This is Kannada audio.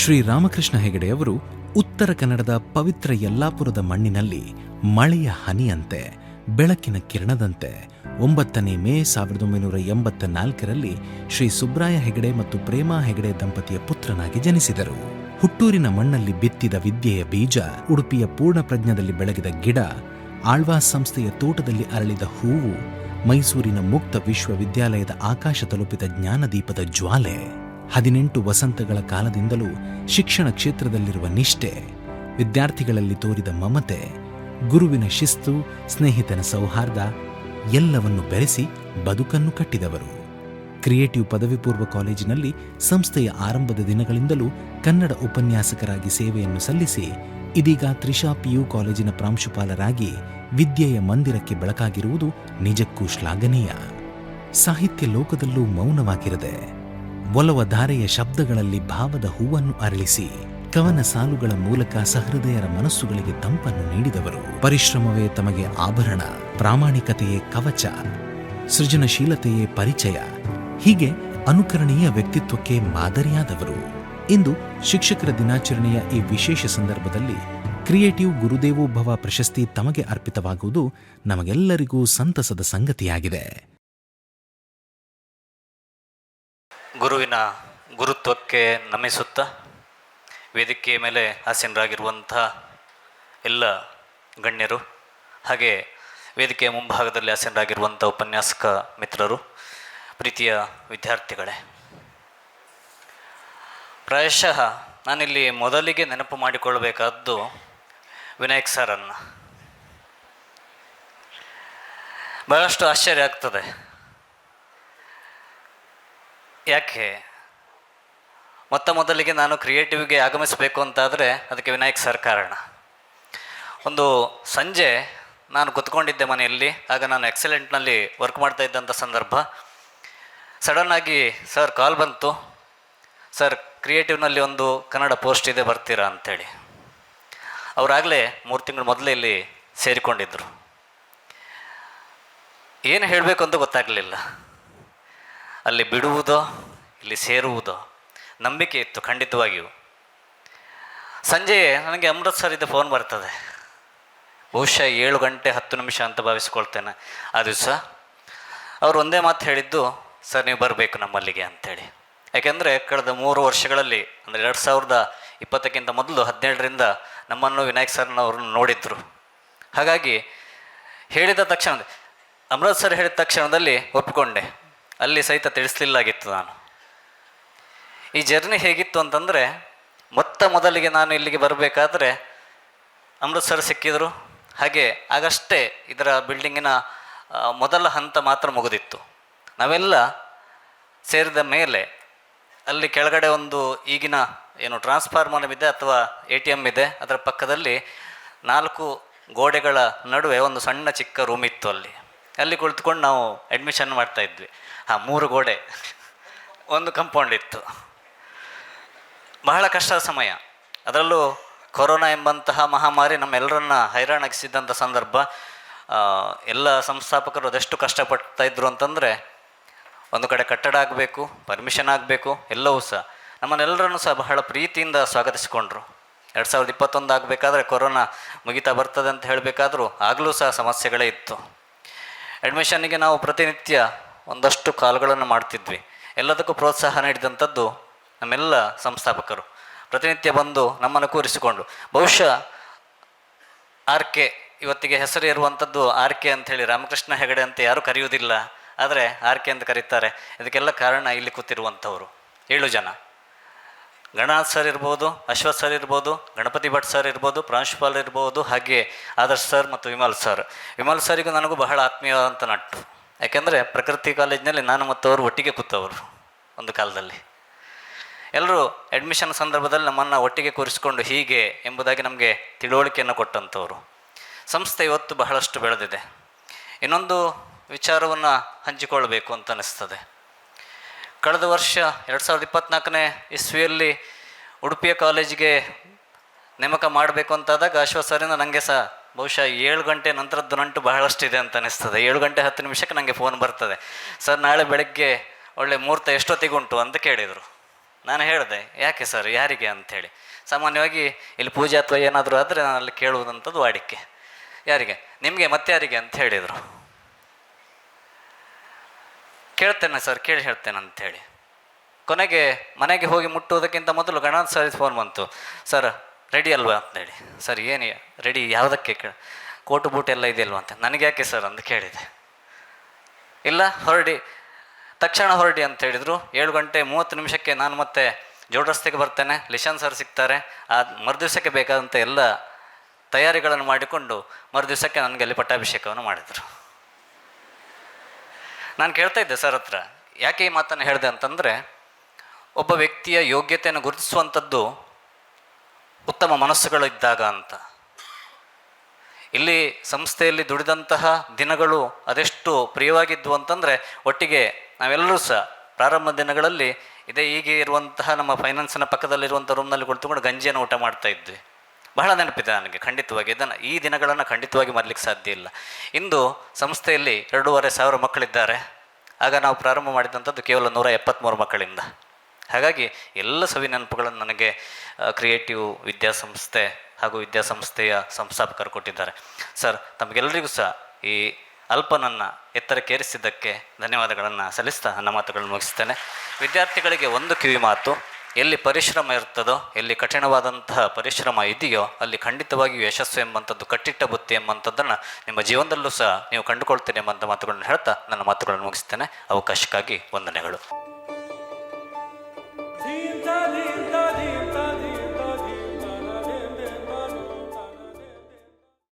ಶ್ರೀ ರಾಮಕೃಷ್ಣ ಹೆಗಡೆಯವರು ಉತ್ತರ ಕನ್ನಡದ ಪವಿತ್ರ ಯಲ್ಲಾಪುರದ ಮಣ್ಣಿನಲ್ಲಿ ಮಳೆಯ ಹನಿಯಂತೆ, ಬೆಳಕಿನ ಕಿರಣದಂತೆ ಒಂಬತ್ತನೇ ಮೇ ಸಾವಿರದ ಒಂಬೈನೂರ ಎಂಬತ್ತ ನಾಲ್ಕರಲ್ಲಿ ಶ್ರೀ ಸುಬ್ರಾಯ ಹೆಗಡೆ ಮತ್ತು ಪ್ರೇಮಾ ಹೆಗಡೆ ದಂಪತಿಯ ಪುತ್ರನಾಗಿ ಜನಿಸಿದರು. ಹುಟ್ಟೂರಿನ ಮಣ್ಣಲ್ಲಿ ಬಿತ್ತಿದ ವಿದ್ಯೆಯ ಬೀಜ, ಉಡುಪಿಯ ಪೂರ್ಣಪ್ರಜ್ಞದಲ್ಲಿ ಬೆಳಗಿದ ಗಿಡ ಆಳ್ವಾಸ್ ಸಂಸ್ಥೆಯ ತೋಟದಲ್ಲಿ ಅರಳಿದ ಹೂವು, ಮೈಸೂರಿನ ಮುಕ್ತ ವಿಶ್ವವಿದ್ಯಾಲಯದ ಆಕಾಶ ತಲುಪಿದ ಜ್ಞಾನದೀಪದ ಜ್ವಾಲೆ. ಹದಿನೆಂಟು ವಸಂತಗಳ ಕಾಲದಿಂದಲೂ ಶಿಕ್ಷಣ ಕ್ಷೇತ್ರದಲ್ಲಿರುವ ನಿಷ್ಠೆ, ವಿದ್ಯಾರ್ಥಿಗಳಲ್ಲಿ ತೋರಿದ ಮಮತೆ, ಗುರುವಿನ ಶಿಸ್ತು, ಸ್ನೇಹಿತನ ಸೌಹಾರ್ದ, ಎಲ್ಲವನ್ನು ಬೆರೆಸಿ ಬದುಕನ್ನು ಕಟ್ಟಿದವರು. ಕ್ರಿಯೇಟಿವ್ ಪದವಿ ಪೂರ್ವ ಕಾಲೇಜಿನಲ್ಲಿ ಸಂಸ್ಥೆಯ ಆರಂಭದ ದಿನಗಳಿಂದಲೂ ಕನ್ನಡ ಉಪನ್ಯಾಸಕರಾಗಿ ಸೇವೆಯನ್ನು ಸಲ್ಲಿಸಿ, ಇದೀಗ ತ್ರಿಷಾ ಪಿಯು ಕಾಲೇಜಿನ ಪ್ರಾಂಶುಪಾಲರಾಗಿ ವಿದ್ಯೆಯ ಮಂದಿರಕ್ಕೆ ಬೆಳಕಾಗಿರುವುದು ನಿಜಕ್ಕೂ ಶ್ಲಾಘನೀಯ. ಸಾಹಿತ್ಯ ಲೋಕದಲ್ಲೂ ಮೌನವಾಗಿರದೆ ಒಲವ ಧಾರೆಯ ಶಬ್ದಗಳಲ್ಲಿ ಭಾವದ ಹೂವನ್ನು ಅರಳಿಸಿ ಕವನ ಸಾಲುಗಳ ಮೂಲಕ ಸಹೃದಯರ ಮನಸ್ಸುಗಳಿಗೆ ತಂಪನ್ನು ನೀಡಿದವರು. ಪರಿಶ್ರಮವೇ ತಮಗೆ ಆಭರಣ, ಪ್ರಾಮಾಣಿಕತೆಯೇ ಕವಚ, ಸೃಜನಶೀಲತೆಯೇ ಪರಿಚಯ, ಹೀಗೆ ಅನುಕರಣೀಯ ವ್ಯಕ್ತಿತ್ವಕ್ಕೆ ಮಾದರಿಯಾದವರು. ಇಂದು ಶಿಕ್ಷಕರ ದಿನಾಚರಣೆಯ ಈ ವಿಶೇಷ ಸಂದರ್ಭದಲ್ಲಿ ಕ್ರಿಯೇಟಿವ್ ಗುರುದೇವೋಭವ ಪ್ರಶಸ್ತಿ ತಮಗೆ ಅರ್ಪಿತವಾಗುವುದು ನಮಗೆಲ್ಲರಿಗೂ ಸಂತಸದ ಸಂಗತಿಯಾಗಿದೆ. ಗುರುವಿನ ಗುರುತ್ವಕ್ಕೆ ನಮಿಸುತ್ತಾ ವೇದಿಕೆಯ ಮೇಲೆ ಆಸೀನರಾಗಿರುವಂಥ ಎಲ್ಲ ಗಣ್ಯರು ಹಾಗೆ ವೇದಿಕೆಯ ಮುಂಭಾಗದಲ್ಲಿ ಆಸೀನರಾಗಿರುವಂಥ ಉಪನ್ಯಾಸಕ ಮಿತ್ರರು, ಪ್ರೀತಿಯ ವಿದ್ಯಾರ್ಥಿಗಳೇ. ಪ್ರಾಯಶಃ ನಾನಿಲ್ಲಿ ಮೊದಲಿಗೆ ನೆನಪು ಮಾಡಿಕೊಳ್ಳಬೇಕಾದ್ದು ವಿನಾಯಕ್ ಸರನ್ನು. ಬಹಳಷ್ಟು ಆಶ್ಚರ್ಯ ಆಗ್ತದೆ. ಯಾಕೆ? ಮೊತ್ತ ಮೊದಲಿಗೆ ನಾನು ಕ್ರಿಯೇಟಿವ್ಗೆ ಆಗಮಿಸಬೇಕು ಅಂತಾದರೆ ಅದಕ್ಕೆ ವಿನಾಯಕ್ ಸರ್ ಕಾರಣ. ಒಂದು ಸಂಜೆ ನಾನು ಕುತ್ಕೊಂಡಿದ್ದೆ ಮನೆಯಲ್ಲಿ, ಆಗ ನಾನು ಎಕ್ಸಲೆಂಟ್ನಲ್ಲಿ ವರ್ಕ್ ಮಾಡ್ತಾ ಇದ್ದಂಥ ಸಂದರ್ಭ. ಸಡನ್ನಾಗಿ ಸರ್ ಕಾಲ್ ಬಂತು. ಸರ್ ಕ್ರಿಯೇಟಿವ್ನಲ್ಲಿ ಒಂದು ಕನ್ನಡ ಪೋಸ್ಟ್ ಇದೆ, ಬರ್ತೀರಾ? ಅಂಥೇಳಿ ಅವರಾಗಲೇ ಮೂರು ತಿಂಗಳು ಮೊದಲೇ ಇಲ್ಲಿ ಸೇರಿಕೊಂಡಿದ್ದರು ಏನು ಹೇಳಬೇಕು ಅಂತ ಗೊತ್ತಾಗಲಿಲ್ಲ. ಅಲ್ಲಿ ಬಿಡುವುದೋ, ಇಲ್ಲಿ ಸೇರುವುದೋ ನಂಬಿಕೆ ಇತ್ತು, ಖಂಡಿತವಾಗಿಯೂ. ಸಂಜೆ ನನಗೆ ಅಮೃತ್ಸರಿಂದ ಫೋನ್ ಬರ್ತದೆ. ಬಹುಶಃ ಏಳು ಗಂಟೆ ಹತ್ತು ನಿಮಿಷ ಅಂತ ಭಾವಿಸ್ಕೊಳ್ತೇನೆ. ಆ ದಿವಸ ಅವರು ಒಂದೇ ಮಾತು ಹೇಳಿದ್ದು, ಸರ್, ನೀವು ಬರಬೇಕು ನಮ್ಮಲ್ಲಿಗೆ ಅಂಥೇಳಿ ಯಾಕೆಂದರೆ ಕಳೆದ ಮೂರು ವರ್ಷಗಳಲ್ಲಿ, ಅಂದರೆ ಎರಡು ಸಾವಿರದ ಇಪ್ಪತ್ತಕ್ಕಿಂತ ಮೊದಲು ಹದಿನೇಳರಿಂದ ನಮ್ಮನ್ನು ವಿನಾಯಕ್ ಸರ್ನವ್ರನ್ನ ನೋಡಿದ್ರು. ಹಾಗಾಗಿ ಹೇಳಿದ ತಕ್ಷಣ, ಅಮೃತ್ ಸರ್ ಹೇಳಿದ ತಕ್ಷಣದಲ್ಲಿ ಒಪ್ಪಿಕೊಂಡೆ. ಅಲ್ಲಿ ಸಹಿತ ತಿಳಿಸ್ಲಿಲ್ಲಾಗಿತ್ತು ನಾನು. ಈ ಜರ್ನಿ ಹೇಗಿತ್ತು ಅಂತಂದರೆ, ಮೊತ್ತ ಮೊದಲಿಗೆ ನಾನು ಇಲ್ಲಿಗೆ ಬರಬೇಕಾದ್ರೆ ಅಮೃತ್ಸರ್ ಸಿಕ್ಕಿದ್ರು. ಹಾಗೆ ಆಗಷ್ಟೇ ಇದರ ಬಿಲ್ಡಿಂಗಿನ ಮೊದಲ ಹಂತ ಮಾತ್ರ ಮುಗಿದಿತ್ತು. ನಾವೆಲ್ಲ ಸೇರಿದ ಮೇಲೆ ಅಲ್ಲಿ ಕೆಳಗಡೆ ಒಂದು ಈಗಿನ ಏನು ಟ್ರಾನ್ಸ್ಫಾರ್ಮರ್ ಇದೆ ಅಥವಾ ಎ ಟಿ ಎಂ ಇದೆ. ಅದರ ಪಕ್ಕದಲ್ಲಿ ನಾಲ್ಕು ಗೋಡೆಗಳ ನಡುವೆ ಒಂದು ಸಣ್ಣ ಚಿಕ್ಕ ರೂಮ್ ಇತ್ತು ಅಲ್ಲಿ. ಅಲ್ಲಿ ಕುಳಿತುಕೊಂಡು ನಾವು ಅಡ್ಮಿಷನ್ ಮಾಡ್ತಾ ಇದ್ವಿ. ಆ ಮೂರು ಗೋಡೆ. ಒಂದು ಕಂಪೌಂಡ್ ಇತ್ತು. ಬಹಳ ಕಷ್ಟದ ಸಮಯ. ಅದರಲ್ಲೂ ಕೊರೋನಾ ಎಂಬಂತಹ ಮಹಾಮಾರಿ ನಮ್ಮೆಲ್ಲರನ್ನ ಹೈರಾಣಾಗಿಸಿದ್ದಂಥ ಸಂದರ್ಭ ಎಲ್ಲ ಸಂಸ್ಥಾಪಕರು ಅದೆಷ್ಟು ಕಷ್ಟಪಡ್ತಾ ಇದ್ರು ಅಂತಂದರೆ, ಒಂದು ಕಡೆ ಕಟ್ಟಡ ಆಗಬೇಕು ಪರ್ಮಿಷನ್ ಆಗಬೇಕು, ಎಲ್ಲವೂ ಸಹ. ನಮ್ಮನ್ನೆಲ್ಲರನ್ನು ಸಹ ಬಹಳ ಪ್ರೀತಿಯಿಂದ ಸ್ವಾಗತಿಸಿಕೊಂಡ್ರು. ಎರಡು ಸಾವಿರದ ಇಪ್ಪತ್ತೊಂದು ಆಗಬೇಕಾದ್ರೆ ಕೊರೋನಾ ಮುಗಿತಾ ಬರ್ತದೆ ಅಂತ ಹೇಳಬೇಕಾದ್ರೂ ಆಗಲೂ ಸಹ ಸಮಸ್ಯೆಗಳೇ ಇತ್ತು. ಅಡ್ಮಿಷನ್ನಿಗೆ ನಾವು ಪ್ರತಿನಿತ್ಯ ಒಂದಷ್ಟು ಕಾಲ್ಗಳನ್ನು ಮಾಡ್ತಿದ್ವಿ. ಎಲ್ಲದಕ್ಕೂ ಪ್ರೋತ್ಸಾಹ ನೀಡಿದಂಥದ್ದು ನಮ್ಮೆಲ್ಲ ಸಂಸ್ಥಾಪಕರು. ಪ್ರತಿನಿತ್ಯ ಬಂದು ನಮ್ಮನ್ನು ಕೂರಿಸಿಕೊಂಡು. ಬಹುಶಃ ಆರ್ ಕೆ ಇವತ್ತಿಗೆ ಹೆಸರು ಇರುವಂಥದ್ದು ಆರ್ ಕೆ ಅಂಥೇಳಿ ರಾಮಕೃಷ್ಣ ಹೆಗಡೆ ಅಂತ ಯಾರೂ ಕರೆಯುವುದಿಲ್ಲ. ಆದರೆ ಆರ್ ಕೆ ಅಂತ ಕರೀತಾರೆ. ಇದಕ್ಕೆಲ್ಲ ಕಾರಣ ಇಲ್ಲಿ ಕೂತಿರುವಂಥವರು. ಏಳು ಜನ. ಗಣನಾಥ್ ಸರ್ ಇರ್ಬೋದು, ಅಶ್ವಥ್ ಸರ್ ಇರ್ಬೋದು, ಗಣಪತಿ ಭಟ್ ಸರ್ ಇರ್ಬೋದು, ಪ್ರಾಂಶುಪಾಲ್ ಇರ್ಬೋದು, ಹಾಗೆ ಆದರ್ಶ್ ಸರ್ ಮತ್ತು ವಿಮಲ್ ಸರ್. ವಿಮಲ್ ಸರಿಗೂ ನನಗೂ ಬಹಳ ಆತ್ಮೀಯವಾದಂಥ ನಟ್ಟು ಯಾಕೆಂದರೆ ಪ್ರಕೃತಿ ಕಾಲೇಜಿನಲ್ಲಿ ನಾನು ಮತ್ತು ಅವರು ಒಟ್ಟಿಗೆ ಕೂತವರು ಒಂದು ಕಾಲದಲ್ಲಿ. ಎಲ್ಲರೂ ಅಡ್ಮಿಷನ್ ಸಂದರ್ಭದಲ್ಲಿ ನಮ್ಮನ್ನು ಒಟ್ಟಿಗೆ ಕೂರಿಸಿಕೊಂಡು ಹೀಗೆ ಎಂಬುದಾಗಿ ನಮಗೆ ತಿಳುವಳಿಕೆಯನ್ನು ಕೊಟ್ಟಂಥವ್ರು. ಸಂಸ್ಥೆ ಇವತ್ತು ಬಹಳಷ್ಟು ಬೆಳೆದಿದೆ. ಇನ್ನೊಂದು ವಿಚಾರವನ್ನು ಹಂಚಿಕೊಳ್ಳಬೇಕು ಅಂತ ಅನಿಸ್ತದೆ ಕಳೆದ ವರ್ಷ ಎರಡು ಸಾವಿರದ ಇಪ್ಪತ್ತ್ನಾಲ್ಕನೇ ಇಸ್ವಿಯಲ್ಲಿ ಉಡುಪಿಯ ಕಾಲೇಜಿಗೆ ನೇಮಕ ಮಾಡಬೇಕು ಅಂತಾದಾಗ ಅಶ್ವಸರಿಂದ ನನಗೆ ಸಹ ಬಹುಶಃ ಏಳು ಗಂಟೆ ನಂತರದ್ದು ನಂಟು ಬಹಳಷ್ಟಿದೆ ಅಂತ ಅನಿಸ್ತದೆ. ಏಳು ಗಂಟೆ ಹತ್ತು ನಿಮಿಷಕ್ಕೆ ನನಗೆ ಫೋನ್ ಬರ್ತದೆ. ಸರ್, ನಾಳೆ ಬೆಳಗ್ಗೆ ಒಳ್ಳೆ ಮುಹೂರ್ತ ಎಷ್ಟೊತ್ತಿಗುಂಟು ಅಂತ ಕೇಳಿದರು. ನಾನು ಹೇಳಿದೆ, ಯಾಕೆ ಸರ್, ಯಾರಿಗೆ? ಅಂಥೇಳಿ. ಸಾಮಾನ್ಯವಾಗಿ ಇಲ್ಲಿ ಪೂಜೆ ಅಥವಾ ಏನಾದರೂ ಆದರೆ ನಾನು ಅಲ್ಲಿ ಕೇಳುವುದಂಥದ್ದು ವಾಡಿಕೆ. ಯಾರಿಗೆ? ನಿಮಗೆ ಮತ್ತೆ ಯಾರಿಗೆ? ಅಂತ ಹೇಳಿದರು. ಕೇಳ್ತೇನೆ ಸರ್, ಕೇಳಿ ಹೇಳ್ತೇನೆ ಅಂಥೇಳಿ. ಕೊನೆಗೆ ಮನೆಗೆ ಹೋಗಿ ಮುಟ್ಟುವುದಕ್ಕಿಂತ ಮೊದಲು ಗಣನಾಥ್ ಸರ್ ಫೋನ್ ಬಂತು. ಸರ್ ರೆಡಿ ಅಲ್ವಾ? ಅಂತೇಳಿ. ಸರ್, ಏನು ರೆಡಿ ಯಾವುದಕ್ಕೆ ಕೋಟು ಬೂಟ್ ಎಲ್ಲ ಇದೆಯಲ್ವ? ಅಂತ. ನನಗೆ ಯಾಕೆ ಸರ್? ಅಂತ ಕೇಳಿದೆ. ಇಲ್ಲ, ಹೊರಡಿ, ತಕ್ಷಣ ಹೊರಡಿ ಅಂತ ಹೇಳಿದರು. ಏಳು ಗಂಟೆ ಮೂವತ್ತು ನಿಮಿಷಕ್ಕೆ ನಾನು ಮತ್ತೆ ಜೋಡ್ ರಸ್ತೆಗೆ ಬರ್ತೇನೆ. ಲಿಶಾನ್ ಸರ್ ಸಿಗ್ತಾರೆ. ಆ, ಮರುದಿವಸಕ್ಕೆ ಬೇಕಾದಂಥ ಎಲ್ಲ ತಯಾರಿಗಳನ್ನು ಮಾಡಿಕೊಂಡು ಮರುದಿವಸಕ್ಕೆ ನನಗೆ ಅಲ್ಲಿ ಪಟ್ಟಾಭಿಷೇಕವನ್ನು ಮಾಡಿದರು. ನಾನು ಕೇಳ್ತಾ ಇದ್ದೆ ಸರ್ ಹತ್ರ. ಯಾಕೆ ಈ ಮಾತನ್ನು ಹೇಳಿದೆ ಅಂತಂದರೆ, ಒಬ್ಬ ವ್ಯಕ್ತಿಯ ಯೋಗ್ಯತೆಯನ್ನು ಗುರುತಿಸುವಂಥದ್ದು ಉತ್ತಮ ಮನಸ್ಸುಗಳು ಇದ್ದಾಗ ಅಂತ. ಇಲ್ಲಿ ಸಂಸ್ಥೆಯಲ್ಲಿ ದುಡಿದಂತಹ ದಿನಗಳು ಅದೆಷ್ಟು ಪ್ರಿಯವಾಗಿದ್ವು ಅಂತಂದರೆ, ಒಟ್ಟಿಗೆ ನಾವೆಲ್ಲರೂ ಸಹ ಪ್ರಾರಂಭ ದಿನಗಳಲ್ಲಿ ಇದೇ ಹೀಗೆ ಇರುವಂತಹ ನಮ್ಮ ಫೈನಾನ್ಸಿನ ಪಕ್ಕದಲ್ಲಿರುವಂಥ ರೂಮ್ನಲ್ಲಿ ಕುಳಿತುಕೊಂಡು ಗಂಜಿಯನ್ನು ಊಟ ಮಾಡ್ತಾ ಇದ್ವಿ. ಬಹಳ ನೆನಪಿದೆ ನನಗೆ ಖಂಡಿತವಾಗಿ. ಇದನ್ನು ಈ ದಿನಗಳನ್ನು ಖಂಡಿತವಾಗಿ ಮರಲಿಕ್ಕೆ ಸಾಧ್ಯ ಇಲ್ಲ. ಇಂದು ಸಂಸ್ಥೆಯಲ್ಲಿ ಎರಡೂವರೆ ಸಾವಿರ ಮಕ್ಕಳಿದ್ದಾರೆ. ಆಗ ನಾವು ಪ್ರಾರಂಭ ಮಾಡಿದಂಥದ್ದು ಕೇವಲ ನೂರ ಎಪ್ಪತ್ತ್ಮೂರು ಮಕ್ಕಳಿಂದ. ಹಾಗಾಗಿ ಎಲ್ಲ ಸವಿ ನೆನಪುಗಳನ್ನು ನನಗೆ ಕ್ರಿಯೇಟಿವ್ ವಿದ್ಯಾಸಂಸ್ಥೆ ಹಾಗೂ ವಿದ್ಯಾಸಂಸ್ಥೆಯ ಸಂಸ್ಥಾಪಕರು ಕೊಟ್ಟಿದ್ದಾರೆ. ಸರ್, ತಮಗೆಲ್ಲರಿಗೂ ಸಹ ಈ ಅಲ್ಪನನ್ನು ಎತ್ತರಕ್ಕೇರಿಸಿದ್ದಕ್ಕೆ ಧನ್ಯವಾದಗಳನ್ನು ಸಲ್ಲಿಸ್ತಾ ನನ್ನ ಮಾತುಗಳನ್ನು ಮುಗಿಸ್ತೇನೆ. ವಿದ್ಯಾರ್ಥಿಗಳಿಗೆ ಒಂದು ಕಿವಿ ಮಾತು. ಎಲ್ಲಿ ಪರಿಶ್ರಮ ಇರ್ತದೋ, ಎಲ್ಲಿ ಕಠಿಣವಾದಂತಹ ಪರಿಶ್ರಮ ಇದೆಯೋ, ಅಲ್ಲಿ ಖಂಡಿತವಾಗಿಯೂ ಯಶಸ್ಸು ಎಂಬಂಥದ್ದು, ಕಟ್ಟಿಟ್ಟ ಬುತ್ತಿ ಎಂಬಂಥದ್ದನ್ನು ನಿಮ್ಮ ಜೀವನದಲ್ಲೂ ಸಹ ನೀವು ಕಂಡುಕೊಳ್ತೀರಿ ಎಂಬಂಥ ಮಾತುಗಳನ್ನು ಹೇಳ್ತಾ ನನ್ನ ಮಾತುಗಳನ್ನು ಮುಗಿಸ್ತೇನೆ. ಅವಕಾಶಕ್ಕಾಗಿ ವಂದನೆಗಳು.